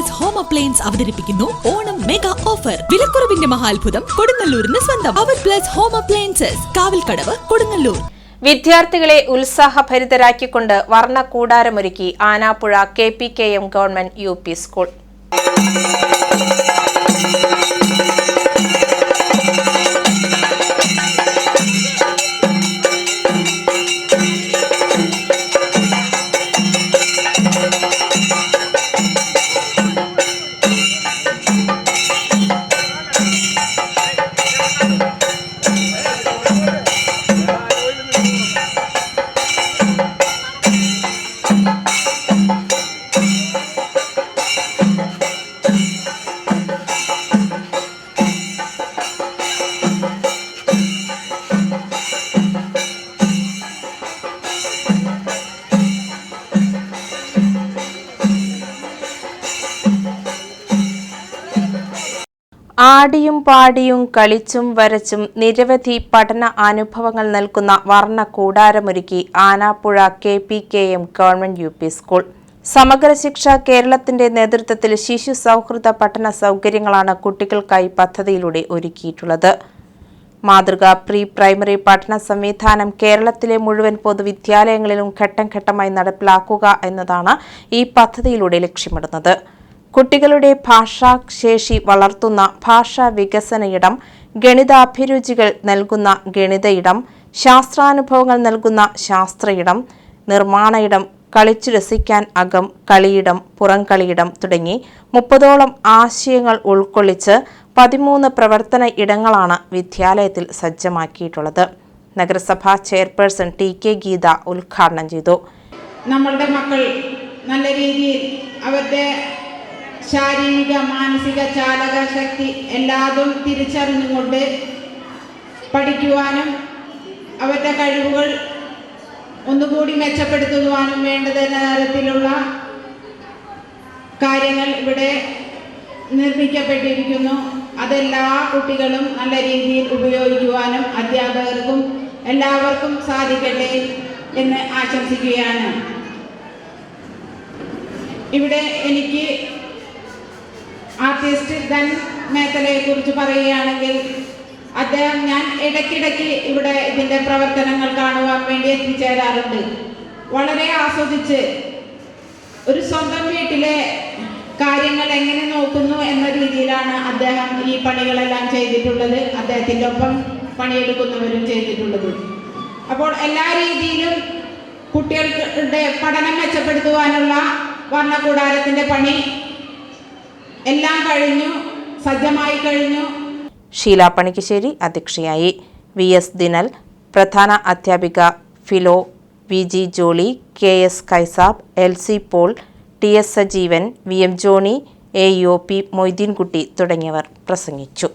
Plus home appliance അവതരിപ്പിക്കുന്നു. Onam mega offer വിലക്കുറവിന്റെ മഹാത്ഭുതം കൊടുങ്ങല്ലൂരിന് സ്വന്തം. അവർ plus home appliances Kavalkadavu Kodungallur. വിദ്യാർത്ഥികളെ ഉത്സാഹഭരിതരാക്കിക്കൊണ്ട് വർണ കൂടാരമൊരുക്കി Anappuzha K P K M government U P school. ആടിയും പാടിയും കളിച്ചും വരച്ചും നിരവധി പഠന അനുഭവങ്ങൾ നൽകുന്ന വർണ കൂടാരമൊരുക്കി Anappuzha K P K M government U P school. Samagra Shiksha കേരളത്തിന്റെ നേതൃത്വത്തിൽ ശിശു സൗഹൃദ പഠന സൗകര്യങ്ങളാണ് കുട്ടികൾക്കായി പദ്ധതിയിലൂടെ ഒരുക്കിയിട്ടുള്ളത്. മാതൃക പ്രീ പ്രൈമറി പഠന സംവിധാനം കേരളത്തിലെ മുഴുവൻ പൊതുവിദ്യാലയങ്ങളിലും ഘട്ടം ഘട്ടമായി നടപ്പിലാക്കുക എന്നതാണ് ഈ പദ്ധതിയിലൂടെ ലക്ഷ്യമിടുന്നത്. കുട്ടികളുടെ ഭാഷാശേഷി വളർത്തുന്ന ഭാഷാ വികസന ഇടം ഗണിതാഭിരുചികൾ നൽകുന്ന ഗണിത ഇടം ശാസ്ത്രാനുഭവങ്ങൾ നൽകുന്ന ശാസ്ത്രയിടം നിർമ്മാണ ഇടം കളിച്ചു രസിക്കാൻ അകം കളിയിടം പുറം കളിയിടം തുടങ്ങി മുപ്പതോളം ആശയങ്ങൾ ഉൾക്കൊള്ളിച്ച് പതിമൂന്ന് പ്രവർത്തന ഇടങ്ങളാണ് വിദ്യാലയത്തിൽ സജ്ജമാക്കിയിട്ടുള്ളത്. നഗരസഭാ ചെയർപേഴ്സൺ ടി കെ ഗീത ഉദ്ഘാടനം ചെയ്തു. നമ്മളുടെ മക്കൾ നല്ല രീതിയിൽ അവരുടെ ശാരീരിക മാനസിക ചാലക ശക്തി എല്ലാതും തിരിച്ചറിഞ്ഞുകൊണ്ട് പഠിക്കുവാനും അവരുടെ കഴിവുകൾ ഒന്നുകൂടി മെച്ചപ്പെടുത്തുവാനും വേണ്ടത് തരത്തിലുള്ള കാര്യങ്ങൾ ഇവിടെ നിർമ്മിക്കപ്പെട്ടിരിക്കുന്നു. അതെല്ലാ കുട്ടികളും നല്ല രീതിയിൽ ഉപയോഗിക്കുവാനും അധ്യാപകർക്കും എല്ലാവർക്കും സാധിക്കട്ടെ എന്ന് ആശംസിക്കുകയാണ്. ഇവിടെ എനിക്ക് ആർട്ടിസ്റ്റ് ധൻ മേഖലയെക്കുറിച്ച് പറയുകയാണെങ്കിൽ അദ്ദേഹം ഞാൻ ഇടയ്ക്കിടയ്ക്ക് ഇവിടെ ഇതിന്റെ പ്രവർത്തനങ്ങൾ കാണുവാൻ വേണ്ടി എത്തിച്ചേരാറുണ്ട്. വളരെ ആസ്വദിച്ച് ഒരു സ്വന്തം വീട്ടിലെ കാര്യങ്ങൾ എങ്ങനെ നോക്കുന്നു എന്ന രീതിയിലാണ് അദ്ദേഹം ഈ പണികളെല്ലാം ചെയ്തിട്ടുള്ളത്. അദ്ദേഹത്തിന്റെ ഒപ്പം പണിയെടുക്കുന്നവരും ചെയ്തിട്ടുള്ളത്. അപ്പോൾ എല്ലാ രീതിയിലും കുട്ടികളുടെ പഠനം മെച്ചപ്പെടുത്തുവാനുള്ള വർണകൂടാരത്തിന്റെ പണി എല്ലാം കഴിഞ്ഞു സജ്ജമായി കഴിഞ്ഞു. ഷീല പണിക്കശ്ശേരി അധ്യക്ഷയായി വി എസ് ദിനൽ പ്രധാന അധ്യാപിക Philo V G Jolly K S Kaisab L C Paul T S Sajeevan V M Johny A U P Moideenkutty തുടങ്ങിയവർ പ്രസംഗിച്ചു.